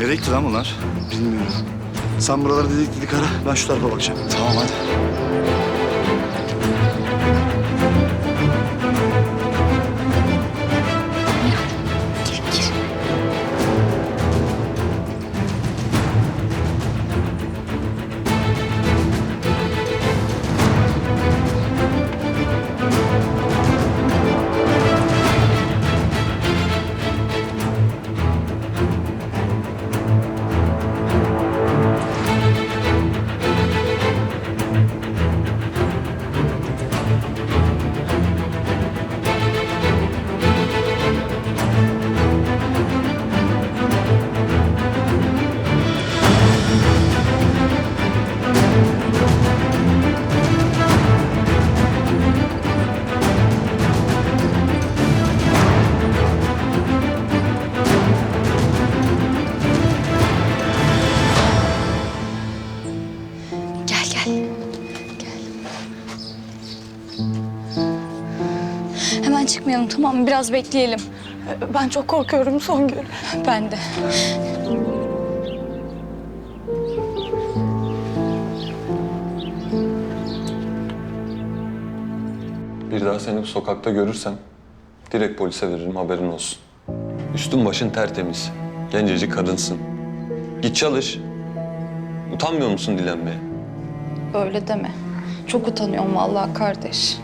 Nereye gitti lan bunlar? Bilmiyorum. Sen buraları dedik dedik ara. Ben şu tarafa bakacağım. Tamam hadi. Çıkmayalım tamam mı? Biraz bekleyelim. Ben çok korkuyorum Songül. Ben de. Bir daha seni bu sokakta görürsem direkt polise veririm haberin olsun. Üstün başın tertemiz. Gencecik kadınsın. Git çalış. Utanmıyor musun dilenmeye? Öyle deme. Çok utanıyorum vallahi kardeş.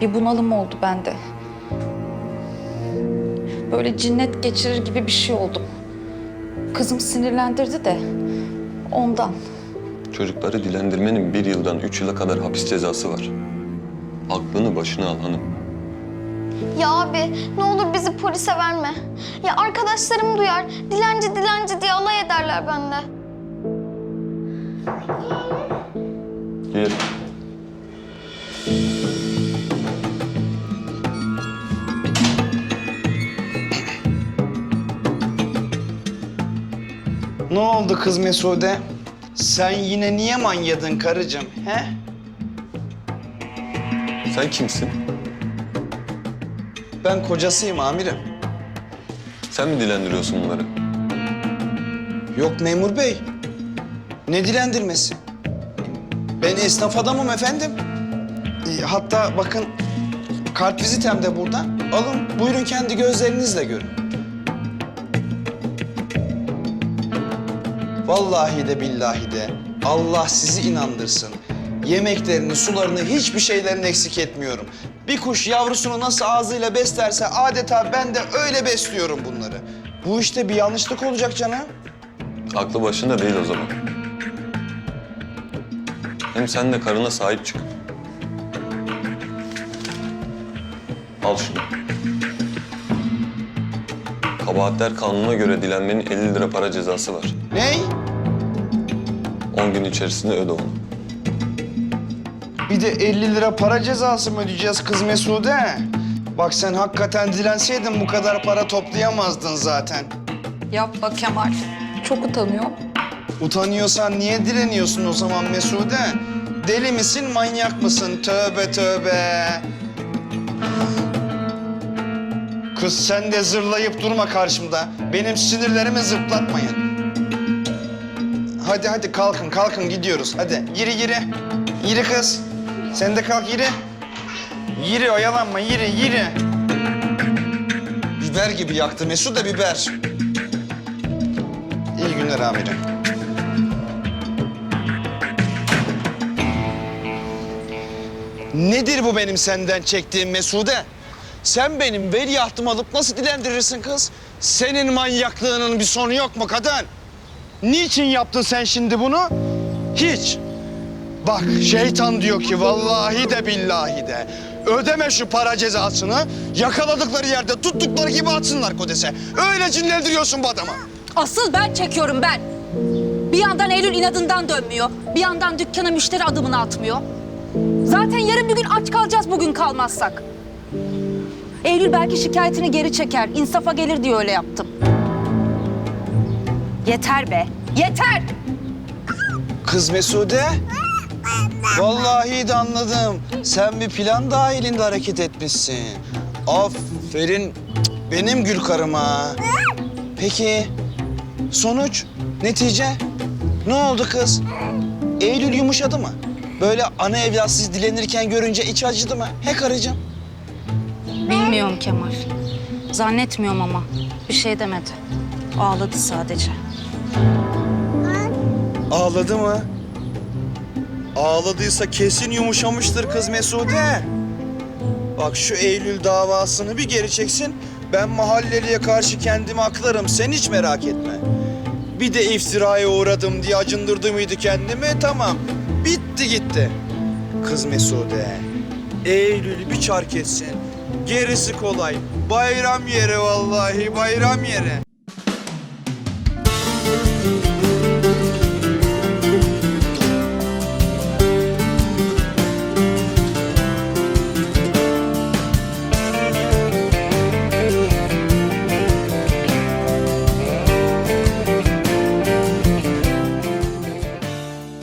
Bir bunalım oldu bende. Böyle cinnet geçirir gibi bir şey oldum. Kızım sinirlendirdi de ondan. Çocukları dilendirmenin bir yıldan üç yıla kadar hapis cezası var. Aklını başına al hanım. Ya abi ne olur bizi polise verme. Ya arkadaşlarım duyar. Dilenci dilenci diye alay ederler bende. Gir. Ne oldu kız Mesude? Sen yine niye manyadın karıcığım, he? Sen kimsin? Ben kocasıyım amirim. Sen mi dilendiriyorsun bunları? Yok memur bey. Ne dilendirmesi? Ben esnaf adamım efendim. E, hatta bakın kart vizitem de burada. Alın buyurun kendi gözlerinizle görün. Vallahi de billahi de Allah sizi inandırsın. Yemeklerini, sularını, hiçbir şeylerini eksik etmiyorum. Bir kuş yavrusunu nasıl ağzıyla beslerse adeta ben de öyle besliyorum bunları. Bu işte bir yanlışlık olacak canım. Aklı başında değil o zaman. Hem sen de karına sahip çık. Al şunu. Kabahatler kanununa göre dilenmenin 50 lira para cezası var. Ney? 10 gün içerisinde öde onu. Bir de 50 lira para cezası mı ödeyeceğiz kız Mesude? Bak sen hakikaten dilenseydin bu kadar para toplayamazdın zaten. Yapma Kemal. Çok utanıyorum. Utanıyorsan niye direniyorsun o zaman Mesude? Deli misin, manyak mısın? Tövbe tövbe. Kız sen de zırlayıp durma karşımda. Benim sinirlerimi zıplatmayın. Hadi hadi kalkın kalkın gidiyoruz. Hadi yürü yürü. Yürü kız. Sen de kalk yürü. Yürü oyalanma yürü yürü. Biber gibi yaktı Mesut da biber. İyi günler amirim. Nedir bu benim senden çektiğim Mesude? Sen benim veliahtımı alıp nasıl dilendirirsin kız? Senin manyaklığının bir sonu yok mu kadın? Niçin yaptın sen şimdi bunu? Hiç. Bak şeytan diyor ki vallahi de billahi de ödeme şu para cezasını yakaladıkları yerde tuttukları gibi atsınlar kodese. Öyle cinlendiriyorsun bu adamı. Asıl ben çekiyorum ben. Bir yandan Eylül inadından dönmüyor. Bir yandan dükkana müşteri adımını atmıyor. Zaten yarın bir gün aç kalacağız bugün kalmazsak. Eylül belki şikayetini geri çeker. insafa gelir diye öyle yaptım. Yeter be. Yeter. Kız Mesude. Vallahi de anladım. Sen bir plan dahilinde hareket etmişsin. Aferin benim gül karıma. Peki sonuç? Netice? Ne oldu kız? Eylül yumuşadı mı? Böyle ana evlatsız dilenirken görünce iç acıdı mı? He karıcığım. Bilmiyorum Kemal. Zannetmiyorum ama. Bir şey demedi. Ağladı sadece. Ağladı mı? Ağladıysa kesin yumuşamıştır kız Mesude. Bak şu Eylül davasını bir geri çeksin. Ben mahalleliye karşı kendimi aklarım. Sen hiç merak etme. Bir de iftiraya uğradım diye acındırdı mıydı kendimi? Tamam. Bitti gitti. Kız Mesude. Eylül'ü bir çark etsin. Gerisi kolay. Bayram yeri vallahi bayram yeri.